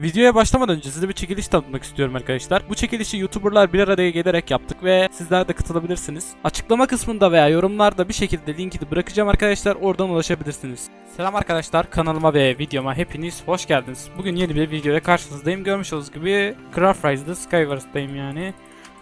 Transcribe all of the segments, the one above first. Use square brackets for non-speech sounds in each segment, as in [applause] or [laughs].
Videoya başlamadan önce size bir çekiliş tanıtmak istiyorum arkadaşlar. Bu çekilişi YouTuber'lar bir araya gelerek yaptık ve sizler de katılabilirsiniz. Açıklama kısmında veya yorumlarda bir şekilde linkini bırakacağım arkadaşlar. Oradan ulaşabilirsiniz. Selam arkadaşlar kanalıma ve videoma hepiniz hoş geldiniz. Bugün yeni bir videoya karşınızdayım. Görmüş olduğunuz gibi Craft Rise'da Skywars'tayım yani.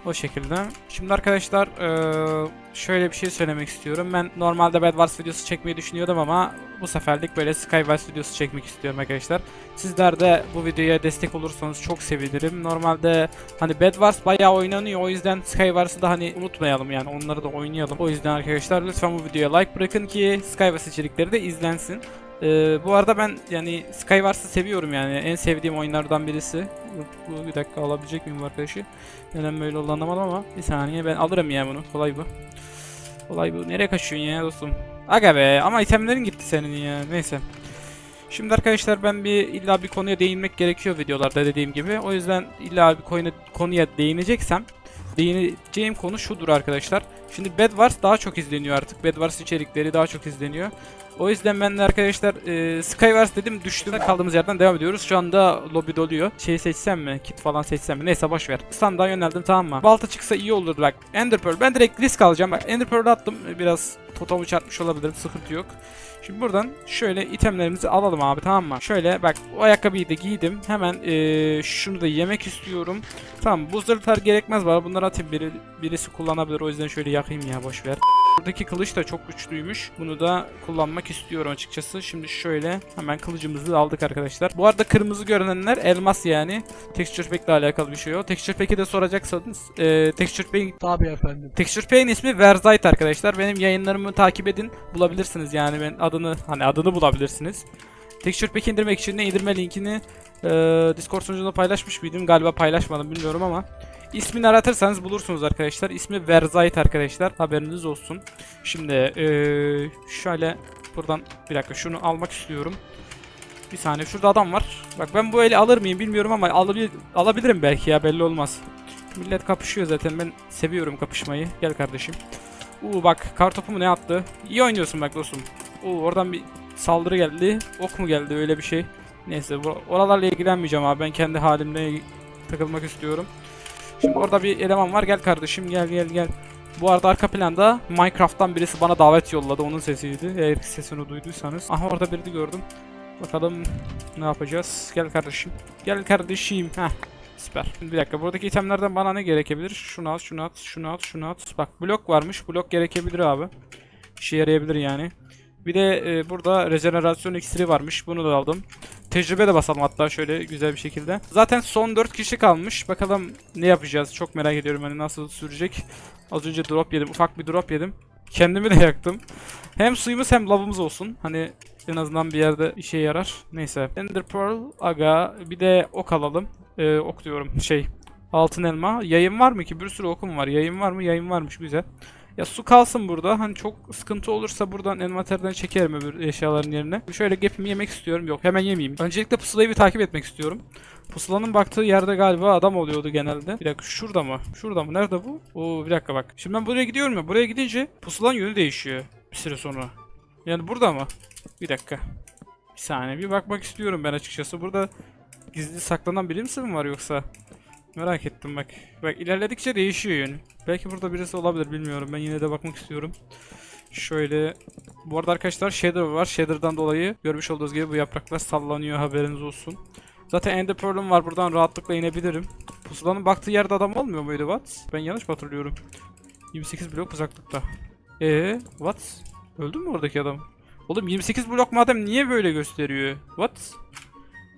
O şekilde. Şimdi arkadaşlar eee, şöyle bir şey söylemek istiyorum. Ben normalde Bed Wars videosu çekmeyi düşünüyordum ama bu seferlik böyle Skywars videosu çekmek istiyorum arkadaşlar. Sizler de bu videoya destek olursanız çok sevinirim. Normalde hani Bed Wars bayağı oynanıyor. O yüzden Skywars'ı da hani unutmayalım yani onları da oynayalım. O yüzden arkadaşlar lütfen bu videoya like bırakın ki Skywars içerikleri de izlensin. Ee, bu arada ben yani Skywars'ı seviyorum yani en sevdiğim oyunlardan birisi. Bu, bir dakika alabilecek miyim arkadaşı? Neden böyle oldu anlamadım ama bir saniye ben alırım ya bunu. Kolay bu. Kolay bu. Nereye kaçıyorsun ya dostum? Aga be ama itemlerin gitti senin ya. Neyse. Şimdi arkadaşlar ben bir illa bir konuya değinmek gerekiyor videolarda dediğim gibi. O yüzden illa bir konuya, konuya değineceksem değineceğim konu şudur arkadaşlar. Şimdi Bed Wars daha çok izleniyor artık. Bed Wars içerikleri daha çok izleniyor. O yüzden ben de arkadaşlar e, Skywars dedim düştüm kaldığımız yerden devam ediyoruz. Şu anda lobby doluyor. Şeyi seçsem mi? Kit falan seçsem mi? Neyse boş ver. Sandığa yöneldim tamam mı? Balta çıksa iyi olurdu bak. Ender. Ben direkt risk alacağım. Bak Ender attım. Biraz totomu çarpmış olabilirim. Sıkıntı yok. Şimdi buradan şöyle itemlerimizi alalım abi tamam mı? Şöyle bak o ayakkabıyı da giydim. Hemen eee, şunu da yemek istiyorum. Tamam bu zırhlar gerekmez bana. Bunları atayım biri, birisi kullanabilir. O yüzden şöyle yakayım ya boş ver. Buradaki kılıç da çok güçlüymüş. Bunu da kullanmak istiyorum açıkçası. Şimdi şöyle hemen kılıcımızı aldık arkadaşlar. Bu arada kırmızı görünenler elmas yani. Texture Pack ile alakalı bir şey o. Texture Pack'i de soracaksanız eee Texture Pack Tabii efendim. Texture Pack'in ismi Verzite arkadaşlar. Benim yayınlarımı takip edin. Bulabilirsiniz yani ben adını hani adını bulabilirsiniz. Texture Pack indirmek için de indirme linkini e, Discord sunucunda paylaşmış mıydım? Galiba paylaşmadım bilmiyorum ama ismini aratırsanız bulursunuz arkadaşlar. İsmi Verzite arkadaşlar. Haberiniz olsun. Şimdi e, şöyle buradan bir dakika şunu almak istiyorum. Bir saniye şurada adam var. Bak ben bu eli alır mıyım bilmiyorum ama alabil alabilirim belki ya belli olmaz. Millet kapışıyor zaten ben seviyorum kapışmayı. Gel kardeşim. Uuu bak kartopu mu ne attı? İyi oynuyorsun bak dostum. Uuu oradan bir saldırı geldi. Ok mu geldi öyle bir şey. Neyse oralarla ilgilenmeyeceğim abi. Ben kendi halimle takılmak istiyorum. Şimdi orada bir eleman var. Gel kardeşim gel gel gel. Bu arada arka planda Minecraft'tan birisi bana davet yolladı. Onun sesiydi. Eğer sesini duyduysanız. Aha orada birini gördüm. Bakalım ne yapacağız. Gel kardeşim. Gel kardeşim. Heh. Süper. Şimdi bir dakika buradaki itemlerden bana ne gerekebilir? Şunu at, şunu at, şunu at, şunu at. Bak blok varmış. Blok gerekebilir abi. İşe yarayabilir yani. Bir de e, burada rejenerasyon iksiri varmış. Bunu da aldım. Tecrübe de basalım hatta şöyle güzel bir şekilde. Zaten son 4 kişi kalmış. Bakalım ne yapacağız? Çok merak ediyorum hani nasıl sürecek. Az önce drop yedim. Ufak bir drop yedim. Kendimi de [laughs] yaktım. Hem suyumuz hem lavımız olsun. Hani en azından bir yerde işe yarar. Neyse. Ender Pearl, aga. Bir de ok alalım. Ee, ok diyorum şey. Altın elma. Yayın var mı ki? Bir sürü okum var. Yayın var mı? Yayın varmış. Güzel. Ya su kalsın burada. Hani çok sıkıntı olursa buradan envanterden çekerim öbür eşyaların yerine. Şöyle gapimi yemek istiyorum. Yok hemen yemeyeyim. Öncelikle pusulayı bir takip etmek istiyorum. Pusulanın baktığı yerde galiba adam oluyordu genelde. Bir dakika şurada mı? Şurada mı? Nerede bu? Oo bir dakika bak. Şimdi ben buraya gidiyorum ya. Buraya gidince pusulanın yönü değişiyor. Bir süre sonra. Yani burada mı? Bir dakika. Bir saniye bir bakmak istiyorum ben açıkçası. Burada gizli saklanan birisi mi var yoksa? Merak ettim bak. Bak ilerledikçe değişiyor yönü. Belki burada birisi olabilir bilmiyorum. Ben yine de bakmak istiyorum. Şöyle. Bu arada arkadaşlar shader var. Shader'dan dolayı görmüş olduğunuz gibi bu yapraklar sallanıyor haberiniz olsun. Zaten Ender Pearl'üm var. Buradan rahatlıkla inebilirim. Pusulanın baktığı yerde adam olmuyor muydu What? Ben yanlış mı hatırlıyorum? 28 blok uzaklıkta. Ee, what? Öldü mü oradaki adam? Oğlum 28 blok madem niye böyle gösteriyor? What?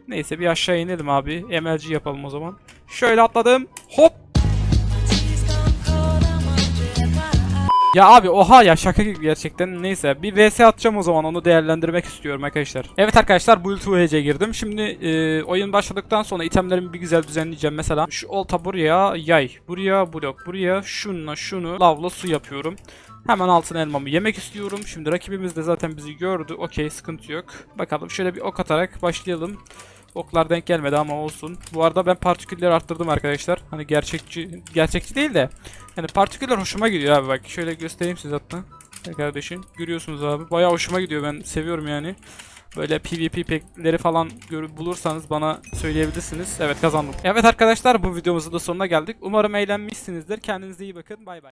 Neyse bir aşağı inelim abi. MLG yapalım o zaman. Şöyle atladım. Hop. Ya abi oha ya şaka gibi gerçekten. Neyse bir VS atacağım o zaman onu değerlendirmek istiyorum arkadaşlar. Evet arkadaşlar Build 2 girdim. Şimdi e, oyun başladıktan sonra itemlerimi bir güzel düzenleyeceğim. Mesela şu olta buraya yay. Buraya blok. Buraya şunla şunu lavla su yapıyorum. Hemen altın elmamı yemek istiyorum. Şimdi rakibimiz de zaten bizi gördü. Okey sıkıntı yok. Bakalım şöyle bir ok atarak başlayalım. Oklar denk gelmedi ama olsun. Bu arada ben partikülleri arttırdım arkadaşlar. Hani gerçekçi gerçekçi değil de yani partiküller hoşuma gidiyor abi bak. Şöyle göstereyim size hatta. Kardeşim görüyorsunuz abi. Bayağı hoşuma gidiyor ben seviyorum yani. böyle PvP pekleri falan bulursanız bana söyleyebilirsiniz. Evet kazandım. Evet arkadaşlar bu videomuzun da sonuna geldik. Umarım eğlenmişsinizdir. Kendinize iyi bakın. Bay bay.